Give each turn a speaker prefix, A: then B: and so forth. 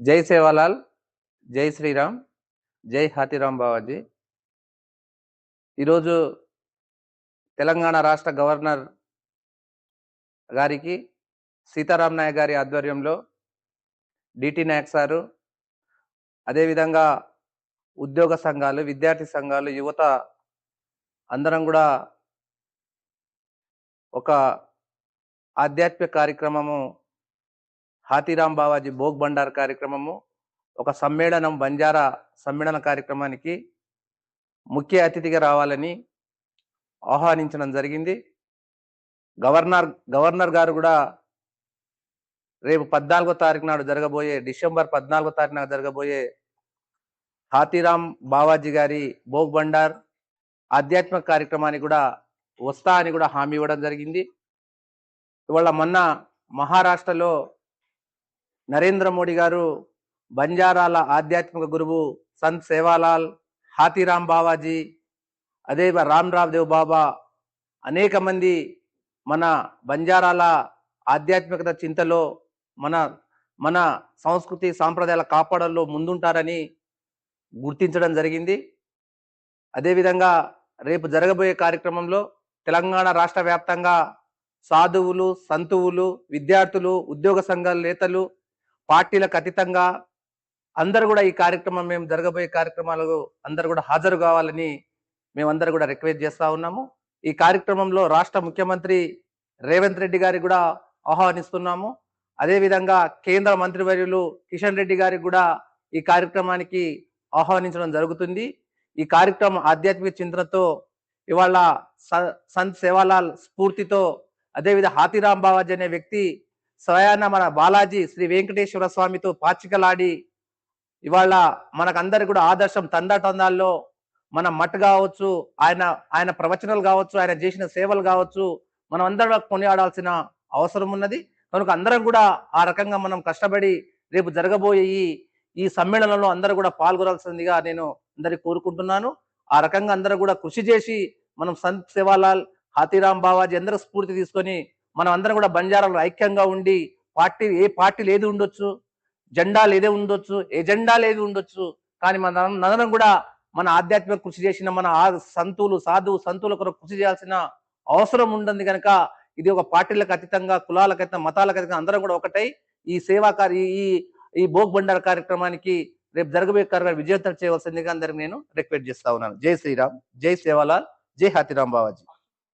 A: జై సేవాలాల్ జై శ్రీరామ్ జై హాతిరామ్ బావాజీ. ఈరోజు తెలంగాణ రాష్ట్ర గవర్నర్ గారికి సీతారాం నాయక్ గారి ఆధ్వర్యంలో డిటి నాయక్ సారు అదేవిధంగా ఉద్యోగ సంఘాలు విద్యార్థి సంఘాలు యువత అందరం కూడా ఒక ఆధ్యాత్మిక కార్యక్రమము హాతీరాం బావాజీ భోగ్ బండార్ కార్యక్రమము ఒక సమ్మేళనం బంజారా సమ్మేళన కార్యక్రమానికి ముఖ్య అతిథిగా రావాలని ఆహ్వానించడం జరిగింది. గవర్నర్ గవర్నర్ గారు కూడా రేపు పద్నాలుగో తారీఖు నాడు జరగబోయే డిసెంబర్ పద్నాలుగో తారీఖు నాడు జరగబోయే హాతీరాం బావాజీ గారి భోగ్ బండార్ ఆధ్యాత్మిక కార్యక్రమానికి కూడా వస్తా అని కూడా హామీ ఇవ్వడం జరిగింది. ఇవాళ మొన్న మహారాష్ట్రలో నరేంద్ర మోడీ గారు బంజారాల ఆధ్యాత్మిక గురువు సంత్ సేవాలాల్ హాతిరామ్ బావాజీ అదే రామ్రావ్ దేవ్ బాబా అనేక మంది మన బంజారాల ఆధ్యాత్మికత చింతలో మన మన సంస్కృతి సాంప్రదాయాల కాపాడంలో ముందుంటారని గుర్తించడం జరిగింది. అదేవిధంగా రేపు జరగబోయే కార్యక్రమంలో తెలంగాణ రాష్ట్ర వ్యాప్తంగా సాధువులు సంతువులు విద్యార్థులు ఉద్యోగ సంఘాల నేతలు పార్టీలకు అతీతంగా అందరూ కూడా ఈ కార్యక్రమం మేము జరగబోయే కార్యక్రమాలకు అందరూ కూడా హాజరు కావాలని మేమందరూ కూడా రిక్వెస్ట్ చేస్తా ఉన్నాము. ఈ కార్యక్రమంలో రాష్ట్ర ముఖ్యమంత్రి రేవంత్ రెడ్డి గారికి కూడా ఆహ్వానిస్తున్నాము. అదేవిధంగా కేంద్ర మంత్రివర్యులు కిషన్ రెడ్డి గారికి కూడా ఈ కార్యక్రమానికి ఆహ్వానించడం జరుగుతుంది. ఈ కార్యక్రమం ఆధ్యాత్మిక చింతనతో ఇవాళ స- సంత్ సేవాలాల్ స్ఫూర్తితో అదేవిధ హాతీరాం బావాజీ అనే వ్యక్తి స్వయాన మన బాలాజీ శ్రీ వెంకటేశ్వర స్వామితో పాచికలాడి ఇవాళ మనకందరికి కూడా ఆదర్శం తందటందాల్లో మన మట్ కావచ్చు ఆయన ఆయన ప్రవచనాలు కావచ్చు ఆయన చేసిన సేవలు కావచ్చు మనం అందరం కొనియాడాల్సిన అవసరం ఉన్నది. కనుక అందరం కూడా ఆ రకంగా మనం కష్టపడి రేపు జరగబోయే ఈ ఈ సమ్మేళనంలో అందరూ కూడా పాల్గొనాల్సిందిగా నేను అందరికి కోరుకుంటున్నాను. ఆ రకంగా అందరూ కూడా కృషి చేసి మనం సంత్ సేవాలాల్ హాతీరాం బావాజీ అందరూ స్ఫూర్తి తీసుకొని మనం అందరం కూడా బంజారాలు ఐక్యంగా ఉండి పార్టీ ఏ పార్టీలు ఏది ఉండొచ్చు జెండాలు ఏదే ఉండొచ్చు ఏ జెండాలు ఏది ఉండొచ్చు కానీ మన అందరం కూడా మన ఆధ్యాత్మిక కృషి చేసిన మన ఆ సంతులు సాధువు సంతుల కొరకు కృషి చేయాల్సిన అవసరం ఉంటుంది కనుక ఇది ఒక పార్టీలకు అతీతంగా కులాలకు అతీతంగా మతాలకు అతీతంగా అందరం కూడా ఒకటై ఈ సేవా కార్య ఈ ఈ భోగ్ బండార కార్యక్రమానికి రేపు జరగబోయే కార్యక్రమం విజయవంతం చేయవలసిందిగా అందరికి నేను రిక్వెస్ట్ చేస్తా ఉన్నాను. జై శ్రీరామ్ జై సేవాలాల్ జై హాతిరామ్ బావాజీ.